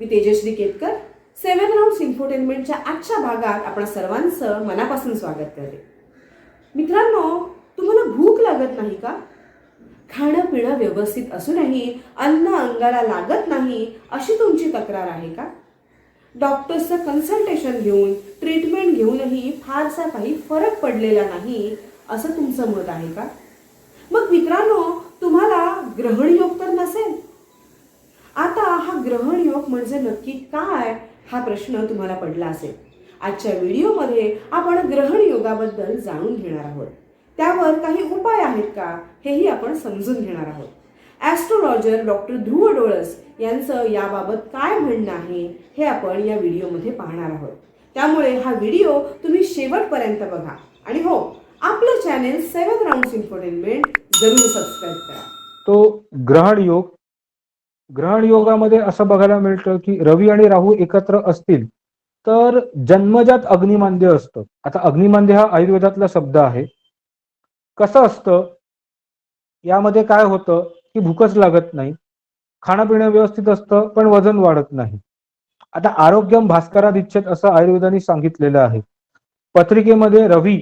मी Tejashree Ketkar seven rounds इन्फोटेनमेंटच्या आजच्या भागात आपण सर्वांचं मनापासून स्वागत करते. मित्रांनो तुम्हाला भूक लागत नाही का? खाणं पिणं व्यवस्थित असूनही अन्न अंगाला लागत नाही अशी तुमची तक्रार आहे का? डॉक्टर्सचं कन्सल्टेशन घेऊन ट्रीटमेंट घेऊनही फारसा काही फरक पडलेला नाही असं तुमचं मत आहे का? मग मित्रांनो तुम्हाला ग्रहण योग तर नसेल ग्रहण योग म्हणजे नक्की काय हा प्रश्न तुम्हाला पडला असेल. आजच्या व्हिडिओमध्ये आपण ग्रहण योगाबद्दल जाणून घेणार आहोत. त्यावर काही उपाय आहेत का हेही आपण समजून घेणार आहोत. ॲस्ट्रोलॉजर डॉक्टर ध्रुव डोळस यांचं याबाबत काय म्हणणं आहे हे आपण या व्हिडिओमध्ये पाहणार आहोत. त्यामुळे हा व्हिडिओ तुम्ही शेवटपर्यंत बघा. आणि हो आपलं चॅनेल सेवन राऊंड इन्फोटेनमेंट जरूर सबस्क्राईब करा. तो ग्रहण योग ग्रहण योगामध्ये असं बघायला मिळतं की रवी आणि राहू एकत्र असतील तर जन्मजात अग्निमांद्य असतं. आता अग्निमांद्य हा आयुर्वेदातला शब्द आहे. कसं असतं? यामध्ये काय होतं की भूकच लागत नाही खाणं पिणं व्यवस्थित असतं पण वजन वाढत नाही. आता आरोग्यम भास्करादिच्छेद असं आयुर्वेदाने सांगितलेलं आहे. पत्रिकेमध्ये रवी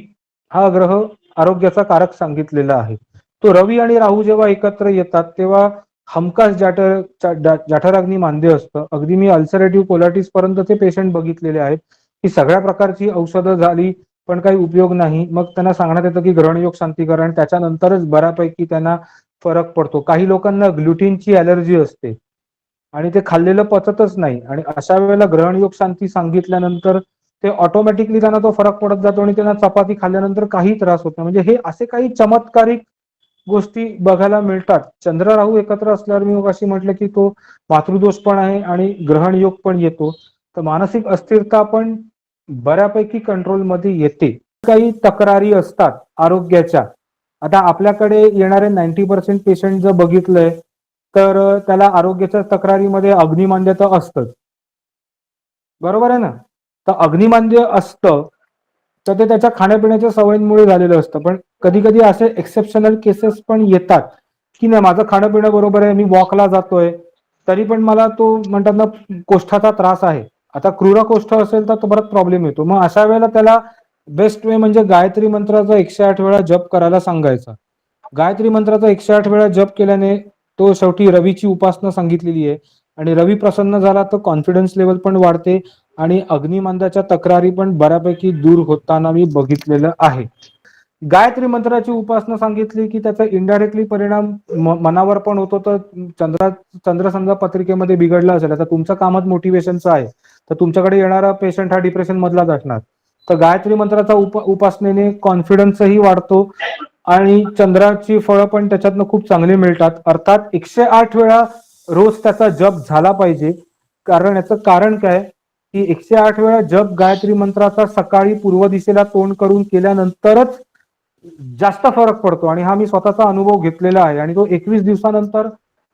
हा ग्रह आरोग्याचा कारक सांगितलेला आहे. तो रवी आणि राहू जेव्हा एकत्र येतात तेव्हा हमखास जाठर जा- जाठराग्नी असतं. अगदी मी अल्सरेटिव्ह कोलाटिस पर्यंतचे पेशंट बघितलेले आहेत. की सगळ्या प्रकारची औषधं झाली पण काही उपयोग नाही. मग त्यांना सांगण्यात येतं की ग्रहणयोग शांती करा आणि त्याच्यानंतरच बऱ्यापैकी त्यांना फरक पडतो. काही लोकांना ग्लुटीनची अलर्जी असते. आणि ते खाल्लेलं पचतच नाही. आणि अशा वेळेला ग्रहणयोग शांती सांगितल्यानंतर ते ऑटोमॅटिकली त्यांना तो फरक पडत जातो आणि त्यांना चपाती खाल्ल्यानंतर काही त्रास होत नाही. म्हणजे हे असे काही चमत्कारिक गोष्टी बघायला मिळतात. चंद्र राहू एकत्र असल्यावर मी मग अशी म्हटलं की तो मातृदोष पण आहे आणि ग्रहण योग पण येतो. तर मानसिक अस्थिरता पण बऱ्यापैकी कंट्रोलमध्ये येते. काही तक्रारी असतात आरोग्याच्या. आता आपल्याकडे येणारे नाईन्टी पर्सेंट पेशंट जर बघितलंय तर त्याला आरोग्याच्या तक्रारीमध्ये अग्निमांद्य तर असतंच. बरोबर आहे ना? तर अग्निमांद्य असतं तर ते त्याच्या खाण्यापिण्याच्या सवयींमुळे झालेलं असतं. पण कधी कधी असे एक्सेप्शनल केसेस पण येतात की नाही माझं खाणं पिणं बरोबर आहे मी वॉकला जातोय तरी पण मला तो म्हणतात ना कोष्ठाचा त्रास आहे. आता क्रूर कोष्ठ असेल तर तो परत प्रॉब्लेम येतो. मग अशा वेळेला त्याला बेस्ट वे म्हणजे गायत्री मंत्राचा एकशे आठ वेळा जप करायला सांगायचा. गायत्री मंत्राचा एकशे आठ वेळा जप केल्याने तो शेवटी रवीची उपासना सांगितलेली आहे आणि रवी प्रसन्न झाला तर कॉन्फिडन्स लेवल पण वाढते आणि अग्निमंदाच्या तक्रारी पण बऱ्यापैकी दूर होताना मी बघितलेलं आहे. गायत्री मंत्राची उपासना सांगितली की त्याचा इनडायरेक्टली परिणाम मनावर पण होतो. तर चंद्रा चंद्र समजा पत्रिकेमध्ये बिघडला असेल आता तुमचं कामच मोटिवेशनचं आहे. तर तुमच्याकडे येणारा पेशंट हा डिप्रेशन मधलाच असणार. तर गायत्री मंत्राचा उप उपासनेने कॉन्फिडन्सही वाढतो आणि चंद्राची फळं पण त्याच्यातनं खूप चांगली मिळतात. अर्थात एकशे आठ वेळा रोज त्याचा जप झाला पाहिजे. कारण याचं कारण काय? की एकशे आठ वेळा जप गायत्री मंत्राचा सकाळी पूर्व दिशेला तोंड करून केल्यानंतरच जास्त फरक पडतो आणि हा मी स्वतःचा अनुभव घेतलेला आहे आणि तो एकवीस दिवसानंतर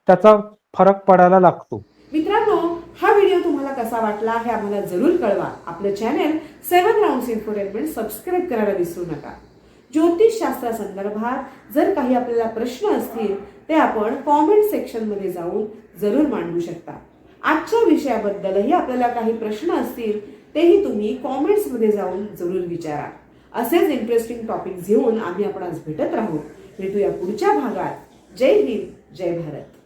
त्याचा फरक पडायला लागतो. मित्रांनो हा व्हिडिओ तुम्हाला कसा वाटला हे आम्हाला जरूर कळवा. आपलं channel seven round infotainment subscribe करायला विसरू नका. ज्योतिष शास्त्रासंदर्भात जर काही आपल्याला प्रश्न असतील ते आपण कॉमेंट सेक्शनमध्ये जाऊन जरूर मांडू शकता. आजच्या विषयाबद्दलही आपल्याला काही प्रश्न असतील तेही तुम्ही कॉमेंट्समध्ये जाऊन जरूर विचारा. असेच इंटरेस्टिंग टॉपिक घेऊन आम्ही आपण आज भेटत राहू. भेटूया पुढच्या भागात. जय हिंद जय भारत.